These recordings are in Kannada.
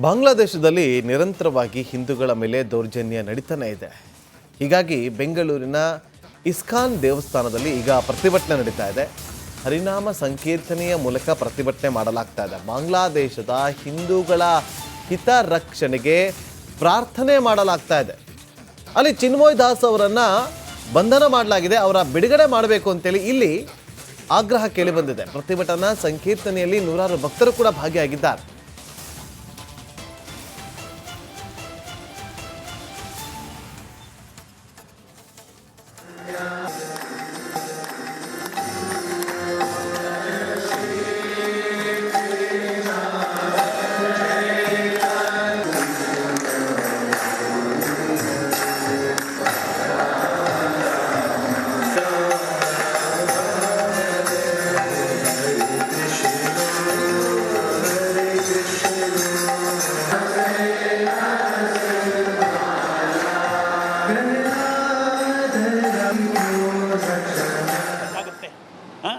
ಬಾಂಗ್ಲಾದೇಶದಲ್ಲಿ ನಿರಂತರವಾಗಿ ಹಿಂದೂಗಳ ಮೇಲೆ ದೌರ್ಜನ್ಯ ನಡೀತಾನೆ ಇದೆ. ಹೀಗಾಗಿ ಬೆಂಗಳೂರಿನ ಇಸ್ಕಾನ್ ದೇವಸ್ಥಾನದಲ್ಲಿ ಈಗ ಪ್ರತಿಭಟನೆ ನಡೀತಾ ಇದೆ. ಹರಿನಾಮ ಸಂಕೀರ್ತನೆಯ ಮೂಲಕ ಪ್ರತಿಭಟನೆ ಮಾಡಲಾಗ್ತಾ ಇದೆ. ಬಾಂಗ್ಲಾದೇಶದ ಹಿಂದೂಗಳ ಹಿತರಕ್ಷಣೆಗೆ ಪ್ರಾರ್ಥನೆ ಮಾಡಲಾಗ್ತಾ ಇದೆ. ಅಲ್ಲಿ ಚಿನ್ಮೋಯ್ ದಾಸ್ ಅವರನ್ನು ಬಂಧನ ಮಾಡಲಾಗಿದೆ. ಅವರ ಬಿಡುಗಡೆ ಮಾಡಬೇಕು ಅಂತೇಳಿ ಇಲ್ಲಿ ಆಗ್ರಹ ಕೇಳಿ ಬಂದಿದೆ. ಪ್ರತಿಭಟನಾ ಸಂಕೀರ್ತನೆಯಲ್ಲಿ ನೂರಾರು ಭಕ್ತರು ಕೂಡ ಭಾಗಿಯಾಗಿದ್ದಾರೆ.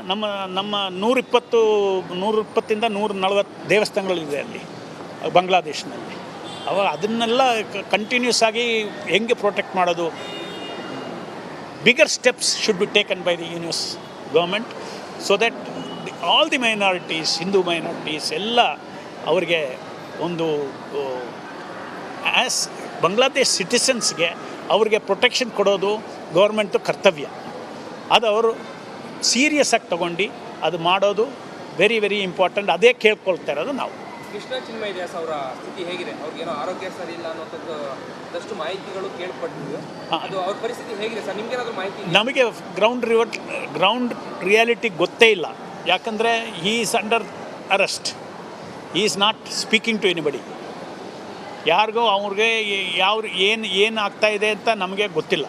ನಮ್ಮ ನಮ್ಮ ನೂರಿಪ್ಪತ್ತು, ನೂರಿಪ್ಪತ್ತಿಂದ ನೂರ ನಲವತ್ತು ದೇವಸ್ಥಾನಗಳಿದೆ ಅಲ್ಲಿ, ಬಾಂಗ್ಲಾದೇಶ್ನಲ್ಲಿ. ಅವಾಗ ಅದನ್ನೆಲ್ಲ ಕಂಟಿನ್ಯೂಸ್ ಆಗಿ ಹೆಂಗೆ ಪ್ರೊಟೆಕ್ಟ್ ಮಾಡೋದು? Bigger steps should be taken by the universe government so that all the minorities Hindu minorities ಎಲ್ಲ ಅವರಿಗೆ ಒಂದು ಆ್ಯಸ್ ಬಾಂಗ್ಲಾದೇಶ್ ಸಿಟಿಸನ್ಸ್ಗೆ ಅವರಿಗೆ ಪ್ರೊಟೆಕ್ಷನ್ ಕೊಡೋದು ಗೌರ್ಮೆಂಟು ಕರ್ತವ್ಯ. ಅದು ಅವರು ಸೀರಿಯಸ್ ಆಗಿ ತಗೊಂಡು ಅದು ಮಾಡೋದು ವೆರಿ ವೆರಿ ಇಂಪಾರ್ಟೆಂಟ್ ಅದೇ ಕೇಳ್ಕೊಳ್ತಾ ಇರೋದು ನಾವು. ಕೃಷ್ಣ ಚಿನ್ಮಯ ದಾಸ್ ಅವರ ಸ್ಥಿತಿ ಹೇಗಿದೆ? ಅವ್ರಿಗೇನೋ ಆರೋಗ್ಯ ಸರಿ ಇಲ್ಲ ಅನ್ನೋಂಥದ್ದು ಮಾಹಿತಿಗಳು ಕೇಳ್ಪಟ್ಟಿದ್ವು ಅದು ಅವ್ರ ಪರಿಸ್ಥಿತಿ ಹೇಗಿದೆ ಸರ್? ನಿಮ್ಗೇನಾದ್ರೂ ಮಾಹಿತಿ ನಮಗೆ ಗ್ರೌಂಡ್ ರಿವರ್ಟ್ ಗ್ರೌಂಡ್ ರಿಯಾಲಿಟಿ ಗೊತ್ತೇ ಇಲ್ಲ. ಯಾಕಂದರೆ he is under arrest he is not speaking to anybody ಯಾರಿಗೂ ಅವ್ರಿಗೆ ಯಾವ ಏನು ಏನು ಆಗ್ತಾ ಇದೆ ಅಂತ ನಮಗೆ ಗೊತ್ತಿಲ್ಲ.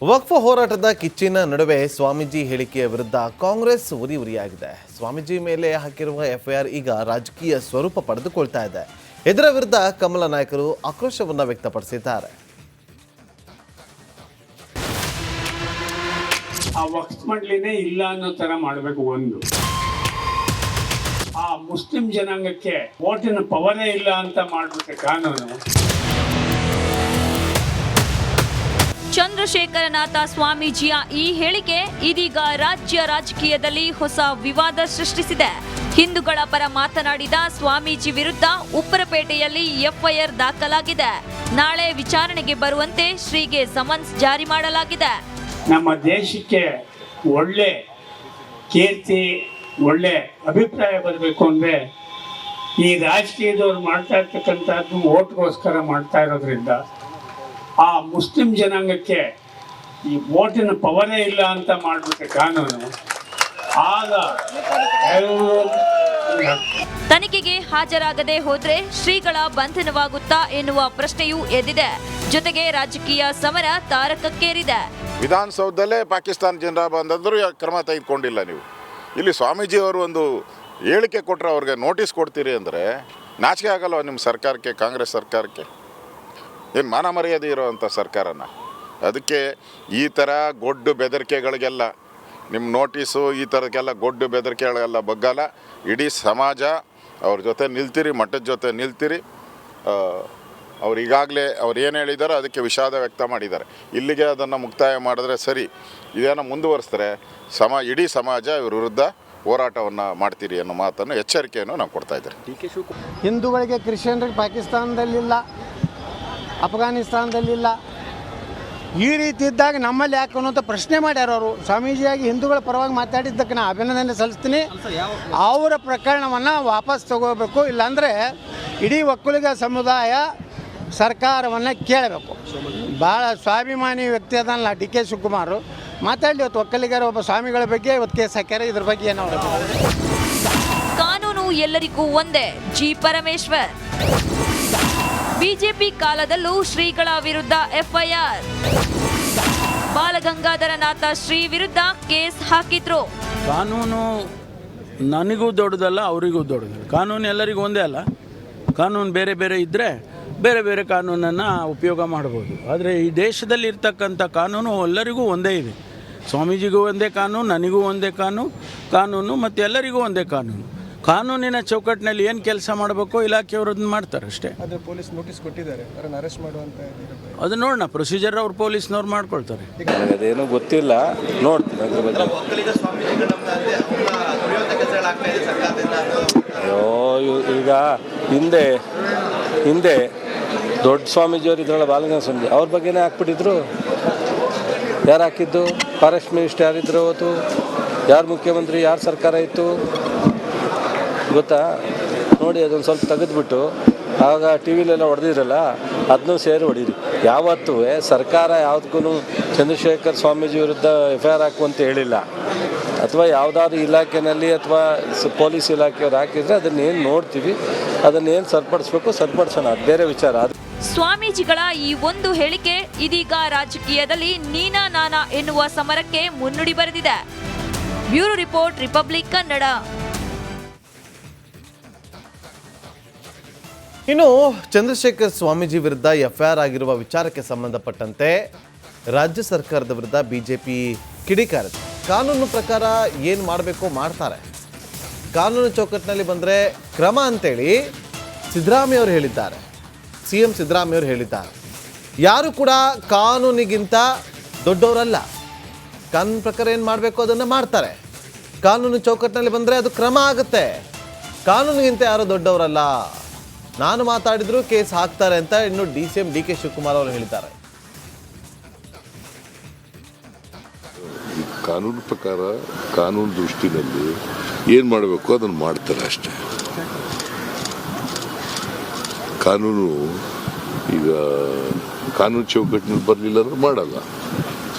ವಕ್ಫ್ ಹೋರಾಟದ ಕಿಚ್ಚಿನ ನಡುವೆ ಸ್ವಾಮೀಜಿ ಹೇಳಿಕೆಯ ವಿರುದ್ಧ ಕಾಂಗ್ರೆಸ್ ಉರಿ ಉರಿಯಾಗಿದೆ. ಸ್ವಾಮೀಜಿ ಮೇಲೆ ಹಾಕಿರುವ ಎಫ್ಐಆರ್ ಈಗ ರಾಜಕೀಯ ಸ್ವರೂಪ ಪಡೆದುಕೊಳ್ತಾ ಇದೆ. ಇದರ ವಿರುದ್ಧ ಕಮಲ ನಾಯಕರು ಆಕ್ರೋಶವನ್ನು ವ್ಯಕ್ತಪಡಿಸಿದ್ದಾರೆ. ಆ ವಕ್ಫ್ ಮಂಡಳಿನೇ ಇಲ್ಲ ಅನ್ನೋ ತರ ಮಾಡಬೇಕು ಒಂದು. ಆ ಮುಸ್ಲಿಂ ಜನಾಂಗಕ್ಕೆ ಓಟಿನ ಪವರೇ ಇಲ್ಲ ಅಂತ ಮಾಡ್ಬಿಟ್ಟೆ ಕಾನೂನು ಚಂದ್ರಶೇಖರನಾಥ ಸ್ವಾಮೀಜಿಯ ಈ ಹೇಳಿಕೆ ಇದೀಗ ರಾಜ್ಯ ರಾಜಕೀಯದಲ್ಲಿ ಹೊಸ ವಿವಾದ ಸೃಷ್ಟಿಸಿದೆ. ಹಿಂದೂಗಳ ಪರ ಮಾತನಾಡಿದ ಸ್ವಾಮೀಜಿ ವಿರುದ್ಧ ಉಪ್ಪರಪೇಟೆಯಲ್ಲಿ ಎಫ್ಐಆರ್ ದಾಖಲಾಗಿದೆ. ನಾಳೆ ವಿಚಾರಣೆಗೆ ಬರುವಂತೆ ಶ್ರೀಗೆ ಸಮನ್ಸ್ ಜಾರಿ ಮಾಡಲಾಗಿದೆ. ನಮ್ಮ ದೇಶಕ್ಕೆ ಒಳ್ಳೆ ಕೀರ್ತಿ, ಒಳ್ಳೆ ಅಭಿಪ್ರಾಯ ಬರಬೇಕು ಅಂದ್ರೆ ಈ ರಾಜಕೀಯದವ್ರು ಮಾಡ್ತಾ ಇರ್ತಕ್ಕಂಥದ್ದು ಓಟ್ಗೋಸ್ಕರ ಮಾಡ್ತಾ ಇರೋದ್ರಿಂದ ಆ ಮುಸ್ಲಿಂ ಜನಾಂಗಕ್ಕೆ ಈ ಓಟಿನ ಪವರೇ ಇಲ್ಲ ಅಂತ ಮಾಡ್ಬಿಟ್ಟೆ ಕಾನೂನು ಆಗ ತನಿಖೆಗೆ ಹಾಜರಾಗದೆ ಹೋದ್ರೆ ಶ್ರೀಗಳ ಬಂಧನವಾಗುತ್ತಾ ಎನ್ನುವ ಪ್ರಶ್ನೆಯೂ ಎದ್ದಿದೆ. ಜೊತೆಗೆ ರಾಜಕೀಯ ಸಮರ ತಾರಕಕ್ಕೇರಿದೆ. ವಿಧಾನಸೌಧದಲ್ಲೇ ಪಾಕಿಸ್ತಾನ ಜನರ ಯಾ- ಕ್ರಮ ತೆಗೆದುಕೊಂಡಿಲ್ಲ ನೀವು. ಇಲ್ಲಿ ಸ್ವಾಮೀಜಿ ಅವರು ಒಂದು ಹೇಳಿಕೆ ಕೊಟ್ಟರೆ ಅವ್ರಿಗೆ ನೋಟಿಸ್ ಕೊಡ್ತೀರಿ ಅಂದರೆ ನಾಚಿಕೆ ಆಗಲ್ಲ ನಿಮ್ಮ ಸರ್ಕಾರಕ್ಕೆ ಕಾಂಗ್ರೆಸ್ ಸರ್ಕಾರಕ್ಕೆ? ಏನು ಮಾನ ಮರ್ಯಾದೆ ಇರೋವಂಥ ಸರ್ಕಾರನ. ಅದಕ್ಕೆ ಈ ಥರ ಗೊಡ್ಡು ಬೆದರಿಕೆಗಳಿಗೆಲ್ಲ, ನಿಮ್ಮ ನೋಟಿಸು ಈ ಥರಕ್ಕೆಲ್ಲ ಗೊಡ್ಡು ಬೆದರಿಕೆಗಳಿಗೆಲ್ಲ ಬಗ್ಗಲ್ಲ. ಇಡೀ ಸಮಾಜ ಅವ್ರ ಜೊತೆ ನಿಲ್ತೀರಿ, ಮಠದ ಜೊತೆ ನಿಲ್ತೀರಿ. ಅವ್ರು ಈಗಾಗಲೇ ಅವ್ರು ಏನು ಹೇಳಿದಾರೋ ಅದಕ್ಕೆ ವಿಷಾದ ವ್ಯಕ್ತ ಮಾಡಿದ್ದಾರೆ. ಇಲ್ಲಿಗೆ ಅದನ್ನು ಮುಕ್ತಾಯ ಮಾಡಿದ್ರೆ ಸರಿ. ಇದನ್ನು ಮುಂದುವರಿಸಿದ್ರೆ ಸಮ, ಇಡೀ ಸಮಾಜ ಇವ್ರ ವಿರುದ್ಧ ಹೋರಾಟವನ್ನು ಮಾಡ್ತೀರಿ ಅನ್ನೋ ಮಾತನ್ನು ಎಚ್ಚರಿಕೆಯನ್ನು ನಾವು ಕೊಡ್ತಾ ಇದ್ದಾರೆ ಹಿಂದೂಗಳಿಗೆ ಕ್ರಿಶ್ಚಿಯನ್ರಿಗೆ ಪಾಕಿಸ್ತಾನದಲ್ಲಿಲ್ಲ. ಅಫ್ಘಾನಿಸ್ತಾನದಲ್ಲಿಲ್ಲ. ಈ ರೀತಿ ಇದ್ದಾಗ ನಮ್ಮಲ್ಲಿ ಯಾಕೆ ಅನ್ನೋಂಥ ಪ್ರಶ್ನೆ ಮಾಡ್ಯಾರ ಅವರು. ಸ್ವಾಮೀಜಿಯಾಗಿ ಹಿಂದೂಗಳ ಪರವಾಗಿ ಮಾತಾಡಿದ್ದಕ್ಕೆ ನಾನು ಅಭಿನಂದನೆ ಸಲ್ಲಿಸ್ತೀನಿ. ಅವರ ಪ್ರಕರಣವನ್ನು ವಾಪಸ್ ತಗೋಬೇಕು, ಇಲ್ಲಾಂದರೆ ಇಡೀ ಒಕ್ಕಲಿಗ ಸಮುದಾಯ ಸರ್ಕಾರವನ್ನು ಕೇಳಬೇಕು. ಭಾಳ ಸ್ವಾಭಿಮಾನಿ ವ್ಯಕ್ತಿ ಅದಲ್ಲ ಡಿ ಕೆ ಶಿವಕುಮಾರ್. ಮಾತಾಡಲಿ ಇವತ್ತು ಒಕ್ಕಲಿಗರ ಒಬ್ಬ ಸ್ವಾಮಿಗಳ ಬಗ್ಗೆ, ಇವತ್ತು ಕೇಸ್ ಹಾಕ್ಯಾರ ಇದ್ರ ಬಗ್ಗೆ ಏನೋ ಕಾನೂನು ಎಲ್ಲರಿಗೂ ಒಂದೇ. ಜಿ ಪರಮೇಶ್ವರ್. ಬಿಜೆಪಿ ಕಾಲದಲ್ಲೂ ಶ್ರೀಗಳ ವಿರುದ್ಧ ಎಫ್ಐಆರ್. ಬಾಲಗಂಗಾಧರನಾಥ ಶ್ರೀ ವಿರುದ್ಧ ಕೇಸ್ ಹಾಕಿದ್ರು. ಕಾನೂನು ನನಗೂ ದೊಡ್ಡದಲ್ಲ, ಅವರಿಗೂ ದೊಡ್ಡದಲ್ಲ. ಕಾನೂನು ಎಲ್ಲರಿಗೂ ಒಂದೇ ಅಲ್ಲ. ಕಾನೂನು ಬೇರೆ ಬೇರೆ ಇದ್ದರೆ ಬೇರೆ ಬೇರೆ ಕಾನೂನನ್ನು ಉಪಯೋಗ ಮಾಡ್ಬೋದು. ಆದರೆ ಈ ದೇಶದಲ್ಲಿ ಇರ್ತಕ್ಕಂಥ ಕಾನೂನು ಎಲ್ಲರಿಗೂ ಒಂದೇ ಇದೆ. ಸ್ವಾಮೀಜಿಗೂ ಒಂದೇ ಕಾನೂನು, ನನಗೂ ಒಂದೇ ಕಾನೂನು ಕಾನೂನು ಮತ್ತು ಎಲ್ಲರಿಗೂ ಒಂದೇ ಕಾನೂನು. ಕಾನೂನಿನ ಚೌಕಟ್ಟಿನಲ್ಲಿ ಏನು ಕೆಲಸ ಮಾಡಬೇಕು ಇಲಾಖೆಯವರು ಅದನ್ನ ಮಾಡ್ತಾರೆ ಅಷ್ಟೇ. ಆದರೆ ಪೊಲೀಸ್ ನೋಟಿಸ್ ಕೊಟ್ಟಿದ್ದಾರೆ ಅವರನ್ನು ಅರೆಸ್ಟ್ ಮಾಡುವಂತ ಇರುತ್ತೆ. ಅದು ನೋಡೋಣ ಪ್ರೊಸೀಜರ್ ಅವ್ರು ಪೊಲೀಸ್ನವ್ರು ಮಾಡ್ಕೊಳ್ತಾರೆ. ನನಗದೇನು ಗೊತ್ತಿಲ್ಲ ನೋಡ್ತೀನಿ ಅದ್ರ ಬಗ್ಗೆ. ಅಯ್ಯೋ ಇವ್- ಈಗ ಹಿಂದೆ ಹಿಂದೆ ದೊಡ್ಡ ಸ್ವಾಮೀಜಿಯವರು ಇದ್ರಲ್ಲ ಬಾಲಗಂಗ ಸ್ವಾಮೀಜಿ ಅವ್ರ ಬಗ್ಗೆನೇ ಹಾಕ್ಬಿಟ್ಟಿದ್ರು. ಯಾರು ಹಾಕಿದ್ದು? ಫಾರೆಸ್ಟ್ ಮಿನಿಸ್ಟರ್ ಯಾರಿದ್ರು ಅವತ್ತು? ಯಾರು ಮುಖ್ಯಮಂತ್ರಿ ಯಾರು ಸರ್ಕಾರ ಇತ್ತು? ಗೊತ್ತಾ? ನೋಡಿ, ಅದೊಂದು ಸ್ವಲ್ಪ ತೆಗೆದುಬಿಟ್ಟು. ಆಗ ಟಿ ವಿಲೆಲ್ಲ ಹೊಡೆದಿದ್ರಲ್ಲ ಅದನ್ನೂ ಸೇರಿ ಹೊಡೀರಿ. ಯಾವತ್ತೂ ಸರ್ಕಾರ ಯಾವುದಕ್ಕೂ ಚಂದ್ರಶೇಖರ್ ಸ್ವಾಮೀಜಿ ವಿರುದ್ಧ ಎಫ್ ಐ ಆರ್ ಅಂತ ಹೇಳಿಲ್ಲ. ಅಥವಾ ಯಾವುದಾದ್ರು ಇಲಾಖೆಯಲ್ಲಿ ಅಥವಾ ಪೊಲೀಸ್ ಇಲಾಖೆಯವ್ರು ಹಾಕಿದರೆ ಅದನ್ನೇನು ನೋಡ್ತೀವಿ, ಅದನ್ನೇನು ಸರಿಪಡಿಸ್ಬೇಕು, ಸರಿಪಡಿಸೋಣ. ಅದು ಬೇರೆ ವಿಚಾರ. ಅದು ಸ್ವಾಮೀಜಿಗಳ ಈ ಒಂದು ಹೇಳಿಕೆ ಇದೀಗ ರಾಜಕೀಯದಲ್ಲಿ ನೀನಾ ನಾನಾ ಎನ್ನುವ ಸಮರಕ್ಕೆ ಮುನ್ನುಡಿ ಬರೆದಿದೆ. Bureau report, republic Kannada. ಇನ್ನು ಚಂದ್ರಶೇಖರ್ ಸ್ವಾಮೀಜಿ ವಿರುದ್ಧ ಎಫ್ಐಆರ್ ಆಗಿರುವ ವಿಚಾರಕ್ಕೆ ಸಂಬಂಧಪಟ್ಟಂತೆ ರಾಜ್ಯ ಸರ್ಕಾರದ ವಿರುದ್ಧ ಬಿಜೆಪಿ ಕಿಡಿಕಾರದೆ ಕಾನೂನು ಪ್ರಕಾರ ಏನು ಮಾಡಬೇಕು ಮಾಡ್ತಾರೆ. ಕಾನೂನು ಚೌಕಟ್ಟಿನಲ್ಲಿ ಬಂದರೆ ಕ್ರಮ ಅಂತೇಳಿ ಸಿದ್ದರಾಮಯ್ಯವರು ಹೇಳಿದ್ದಾರೆ. ಸಿ ಎಂ ಸಿದ್ದರಾಮಯ್ಯವರು ಹೇಳಿದ್ದಾರೆ. ಯಾರು ಕೂಡ ಕಾನೂನಿಗಿಂತ ದೊಡ್ಡವರಲ್ಲ. ಕಾನೂನು ಪ್ರಕಾರ ಏನು ಮಾಡಬೇಕು ಅದನ್ನು ಮಾಡ್ತಾರೆ. ಕಾನೂನು ಚೌಕಟ್ಟಿನಲ್ಲಿ ಬಂದರೆ ಅದು ಕ್ರಮ ಆಗುತ್ತೆ. ಕಾನೂನಿಗಿಂತ ಯಾರು ದೊಡ್ಡವರಲ್ಲ. ನಾನು ಮಾತಾಡಿದ್ರು ಕೇಸ್ ಹಾಕ್ತಾರೆ ಅಂತ ಇನ್ನು D C M D K Shivakumar ಅವರು ಹೇಳಿದ್ದಾರೆ. ಕಾನೂನು ಪ್ರಕಾರ ಕಾನೂನು ದೃಷ್ಟಿನಲ್ಲಿ ಏನು ಮಾಡಬೇಕು ಅದನ್ನು ಮಾಡ್ತಾರೆ ಅಷ್ಟೇ. ಕಾನೂನು ಈಗ ಕಾನೂನು ಚೌಕಟ್ಟಿನಲ್ಲಿ ಬರಲಿಲ್ಲ ಅಂದ್ರೆ ಮಾಡಲ್ಲ.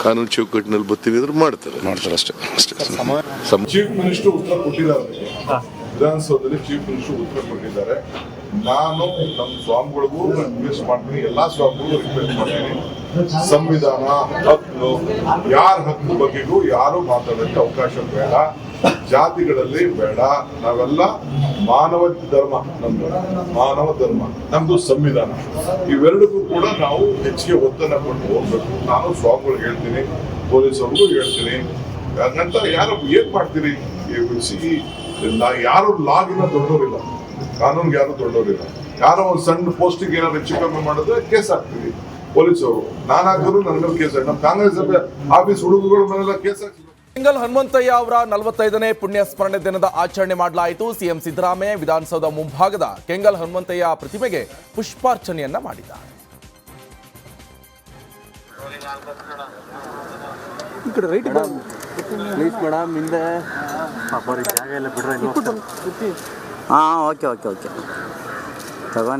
ಕಾನೂನು ಚೌಕಟ್ಟಿನಲ್ಲಿ ಬರ್ತೀವಿ ಅಂದ್ರೆ ಮಾಡ್ತಾರೆ. ಮಾಡ್ತಾರೆ ಅಷ್ಟೇ. ಅಷ್ಟೇ. ಚೀಫ್ ಮಿನಿಸ್ಟರ್ ಉತ್ತರ ಕೊಟ್ಟಿದ್ದಾರೆ. ವಿಧಾನಸೌಧದಲ್ಲಿ ಚೀಫ್ ಮಿನಿಸ್ಟರ್ ಉತ್ತರ ಕೊಟ್ಟಿದ್ದಾರೆ. ನಾನು, ನಮ್ಮ ಸ್ವಾಮಿಗಳಿಗೂ ರಿಕ್ವೆಸ್ಟ್ ಮಾಡ್ತೀನಿ, ಎಲ್ಲಾ ಸ್ವಾಮಿಗಳಿಗೂ ರಿಕ್ವೆಸ್ಟ್ ಮಾಡ್ತೀನಿ. ಸಂವಿಧಾನ, ಹಕ್ಕು, ಯಾರ ಹಕ್ಕು ಬಗ್ಗೆಗೂ ಯಾರು ಮಾತಾಡೋಕ್ಕೆ ಅವಕಾಶ ಬೇಡ. ಜಾತಿಗಳಲ್ಲಿ ಬೇಡ. ನಾವೆಲ್ಲ ಮಾನವ ಧರ್ಮ ನಮ್ದು. ಮಾನವ ಧರ್ಮ. ನಮ್ದು ಸಂವಿಧಾನ. ಇವೆರಡಕ್ಕೂ ಕೂಡ ನಾವು ಹೆಚ್ಚಿಗೆ ಒತ್ತನ್ನ ಕೊಟ್ಟು ಹೋಗ್ಬೇಕು. ನಾನು ಸ್ವಾಮಿಗಳಿಗೆ ಹೇಳ್ತೀನಿ, ಪೊಲೀಸರಿಗೂ ಹೇಳ್ತೀನಿ. ಹಾಗಂತ ಯಾರು ಏನ್ ಮಾಡ್ತೀರಿ? ಯಾರು ಲಾಗಿನ ದೊಡ್ಡವರಿಲ್ಲ ಕಾನೂನ್ಗೆ ಯಾರು ದೊಡ್ಡವರಿಲ್ಲ ಯಾರೋ ಒಂದು ಸಣ್ಣ ಪೋಸ್ಟಿಗೆ ಏನಾದ್ರು ಹೆಚ್ಚು ಕಮ್ಮಿ ಮಾಡಿದ್ರೆ ಕೇಸ್ ಹಾಕ್ತೀವಿ. ಪೊಲೀಸರು. ಅವರು ನಾನು ಹಾಕಿದ್ರು ನನ್ನ ಮೇಲೆ ಕೇಸ್ ನಮ್ಮ ಕಾಂಗ್ರೆಸ್ ಆಫೀಸ್ ಹುಡುಗರುಗಳ ಮೇಲೆಲ್ಲ ಕೇಸ್ ಹಾಕಿ ಸಿಂಗಲ್ ಹನುಮಂತಯ್ಯ ಅವರ ನಲವತ್ತೈದನೇ ಪುಣ್ಯ ಸ್ಮರಣೆ ದಿನದ ಆಚರಣೆ ಮಾಡಲಾಯಿತು. ಸಿಎಂ ಸಿದ್ದರಾಮಯ್ಯ ವಿಧಾನಸೌಧ ಮುಂಭಾಗದ ಕೆಂಗಲ್ ಹನುಮಂತಯ್ಯ ಪ್ರತಿಮೆಗೆ ಪುಷ್ಪಾರ್ಚನೆಯನ್ನ ಮಾಡಿದ್ದಾರೆ. ಹಾಂ ఓకే ఓకే ఓకే తగ